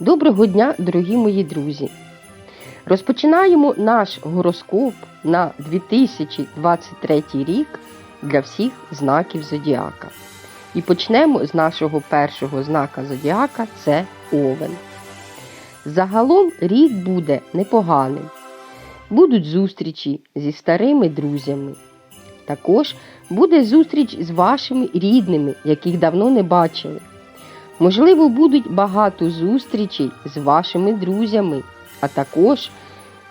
Доброго дня, дорогі мої друзі! Розпочинаємо наш гороскоп на 2023 рік для всіх знаків Зодіака. І почнемо з нашого першого знака Зодіака це Овен. Загалом рік буде непоганим. Будуть зустрічі зі старими друзями. Також буде зустріч з вашими рідними, яких давно не бачили. Можливо, будуть багато зустрічей з вашими друзями, а також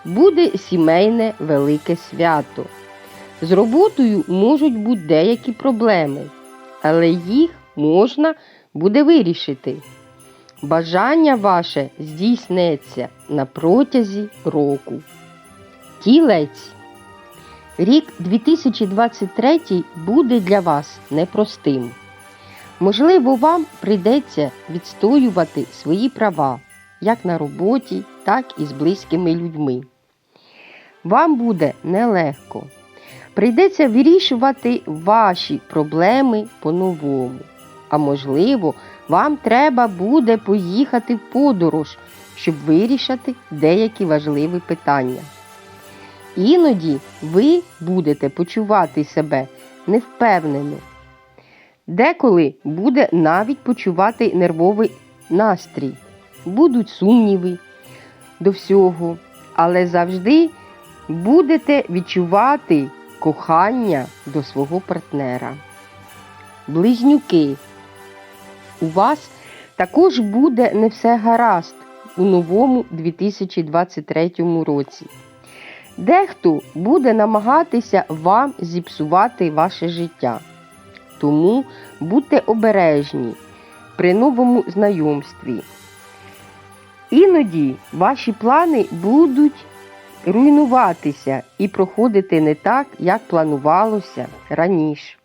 буде сімейне велике свято. З роботою можуть бути деякі проблеми, але їх можна буде вирішити. Бажання ваше здійснеться на протязі року. Тілець. Рік 2023 буде для вас непростим. Можливо, вам прийдеться відстоювати свої права як на роботі, так і з близькими людьми. Вам буде нелегко. Прийдеться вирішувати ваші проблеми по-новому. А можливо, вам треба буде поїхати в подорож, щоб вирішити деякі важливі питання. Іноді ви будете почувати себе невпевнено. Деколи буде навіть почувати нервовий настрій, будуть сумніви до всього, але завжди будете відчувати кохання до свого партнера. Близнюки. У вас також буде не все гаразд у новому 2023 році. Дехто буде намагатися вам зіпсувати ваше життя. Тому будьте обережні при новому знайомстві. Іноді ваші плани будуть руйнуватися і проходити не так, як планувалося раніше.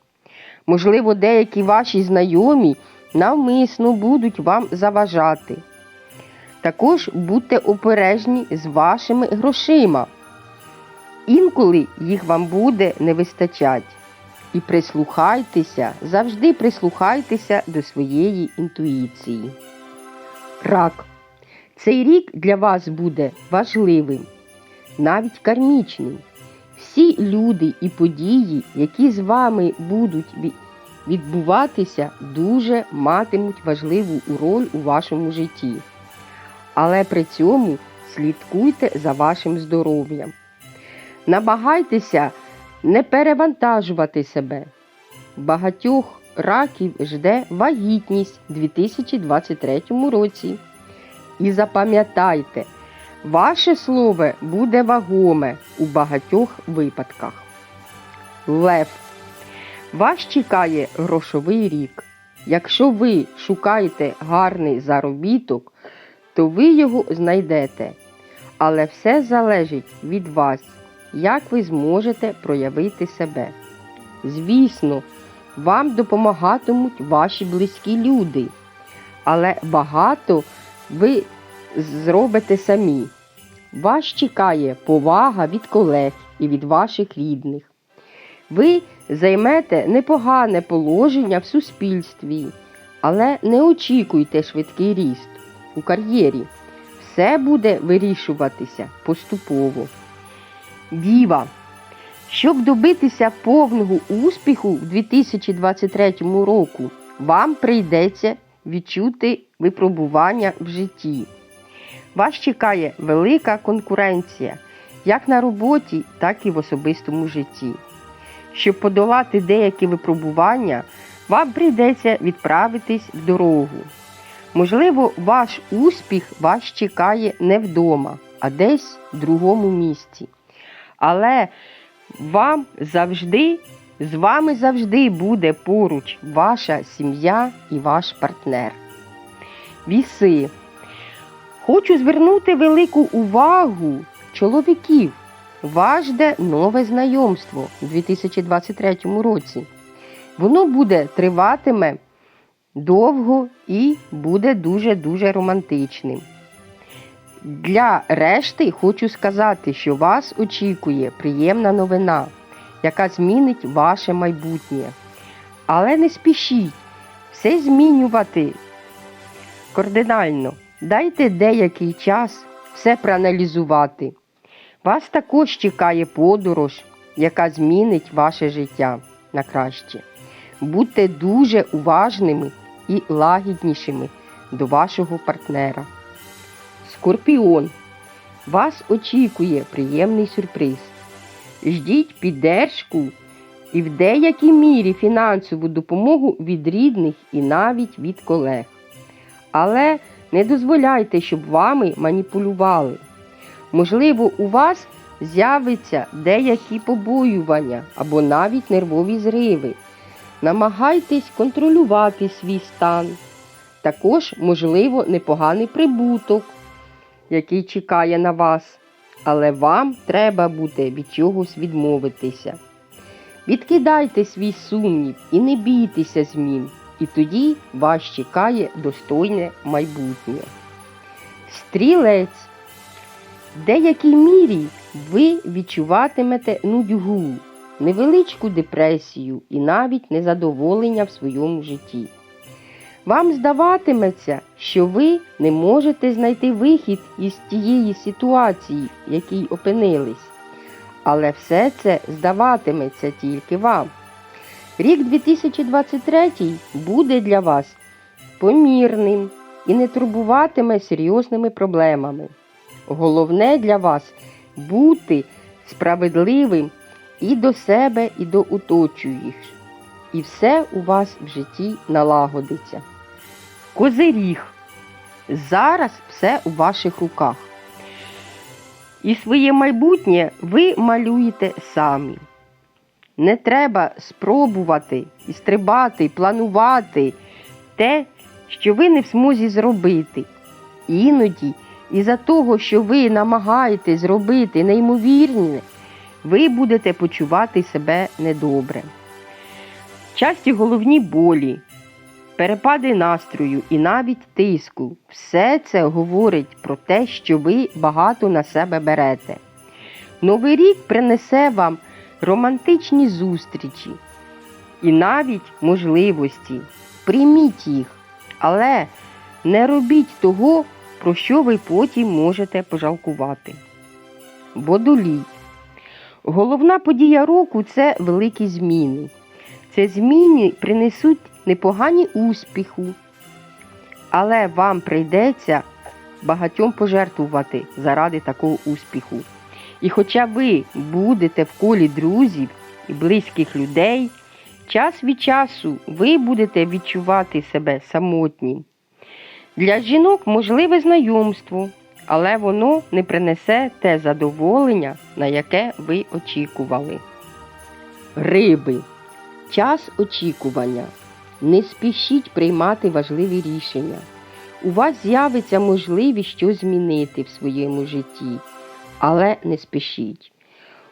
Можливо, деякі ваші знайомі навмисно будуть вам заважати. Також будьте обережні з вашими грошима. Інколи їх вам буде не вистачать. І прислухайтеся, завжди прислухайтеся до своєї інтуїції. Рак. Цей рік для вас буде важливим, навіть кармічним. Всі люди і події, які з вами будуть відбуватися, дуже матимуть важливу роль у вашому житті. Але при цьому слідкуйте за вашим здоров'ям. Намагайтеся не перевантажувати себе. Багатьох раків жде вагітність у 2023 році. І запам'ятайте, ваше слово буде вагоме у багатьох випадках. Лев. Вас чекає грошовий рік. Якщо ви шукаєте гарний заробіток, то ви його знайдете. Але все залежить від вас, як ви зможете проявити себе. Звісно, вам допомагатимуть ваші близькі люди, але багато ви зробите самі. Вас чекає повага від колег і від ваших рідних. Ви займете непогане положення в суспільстві, але не очікуйте швидкий ріст у кар'єрі. Все буде вирішуватися поступово. Діва. Щоб добитися повного успіху в 2023 року, вам прийдеться відчути випробування в житті. Вас чекає велика конкуренція як на роботі, так і в особистому житті. Щоб подолати деякі випробування, вам прийдеться відправитись в дорогу. Можливо, ваш успіх вас чекає не вдома, а десь в другому місці. Але вам завжди, з вами завжди буде поруч ваша сім'я і ваш партнер. Віси. Хочу звернути велику увагу чоловіків. Вас жде нове знайомство у 2023 році. Воно буде триватиме довго і буде дуже-дуже романтичним. Для решти хочу сказати, що вас очікує приємна новина, яка змінить ваше майбутнє. Але не спішіть все змінювати кардинально. Дайте деякий час все проаналізувати. Вас також чекає подорож, яка змінить ваше життя на краще. Будьте дуже уважними і лагіднішими до вашого партнера. Скорпіон. Вас очікує приємний сюрприз. Ждіть піддержку і в деякій мірі фінансову допомогу від рідних і навіть від колег. Але не дозволяйте, щоб вами маніпулювали. Можливо, у вас з'явиться деякі побоювання або навіть нервові зриви. Намагайтесь контролювати свій стан. Також, можливо, непоганий прибуток, який чекає на вас. Але вам треба буде від чогось відмовитися. Відкидайте свій сумнів і не бійтеся змін, і тоді вас чекає достойне майбутнє. Стрілець. В деякій мірі ви відчуватимете нудьгу, невеличку депресію і навіть незадоволення в своєму житті. Вам здаватиметься, що ви не можете знайти вихід із тієї ситуації, в якій опинились. Але все це здаватиметься тільки вам. Рік 2023 буде для вас помірним і не турбуватиме серйозними проблемами. Головне для вас бути справедливим і до себе, і до оточуючих. І все у вас в житті налагодиться. Козиріг. Зараз все у ваших руках. І своє майбутнє ви малюєте самі. Не треба спробувати і стрибати, планувати те, що ви не в змозі зробити. Іноді, із-за того, що ви намагаєтесь зробити неймовірне, ви будете почувати себе недобре. Часті головні болі, перепади настрою і навіть тиску все це говорить про те, що ви багато на себе берете. Новий рік принесе вам романтичні зустрічі і навіть можливості. Прийміть їх, але не робіть того, про що ви потім можете пожалкувати. Водолій. Головна подія року це великі зміни. Це зміни принесуть непогані успіху, але вам прийдеться багатьом пожертвувати заради такого успіху. І хоча ви будете в колі друзів і близьких людей, час від часу ви будете відчувати себе самотні. Для жінок можливе знайомство, але воно не принесе те задоволення, на яке ви очікували. Риби. Час очікування. Не спішіть приймати важливі рішення. У вас з'явиться можливість щось змінити в своєму житті, але не спішіть.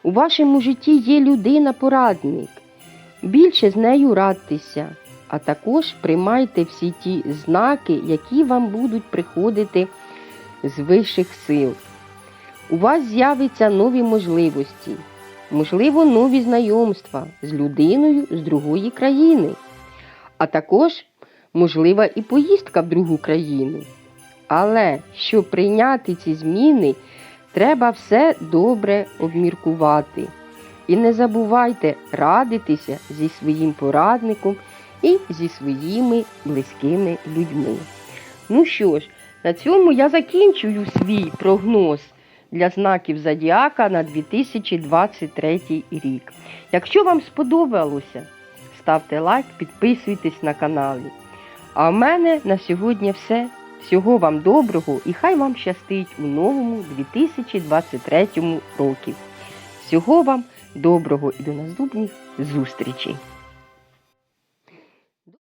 У вашому житті є людина-порадник. Більше з нею радьтеся, а також приймайте всі ті знаки, які вам будуть приходити з вищих сил. У вас з'являться нові можливості, можливо, нові знайомства з людиною з другої країни, а також можлива і поїздка в другу країну. Але щоб прийняти ці зміни, треба все добре обміркувати. І не забувайте радитися зі своїм порадником і зі своїми близькими людьми. Ну що ж, на цьому я закінчую свій прогноз для знаків Зодіака на 2023 рік. Якщо вам сподобалося, ставте лайк, підписуйтесь на каналі. А в мене на сьогодні все. Всього вам доброго і хай вам щастить у новому 2023 році. Всього вам доброго і до наступних зустрічей!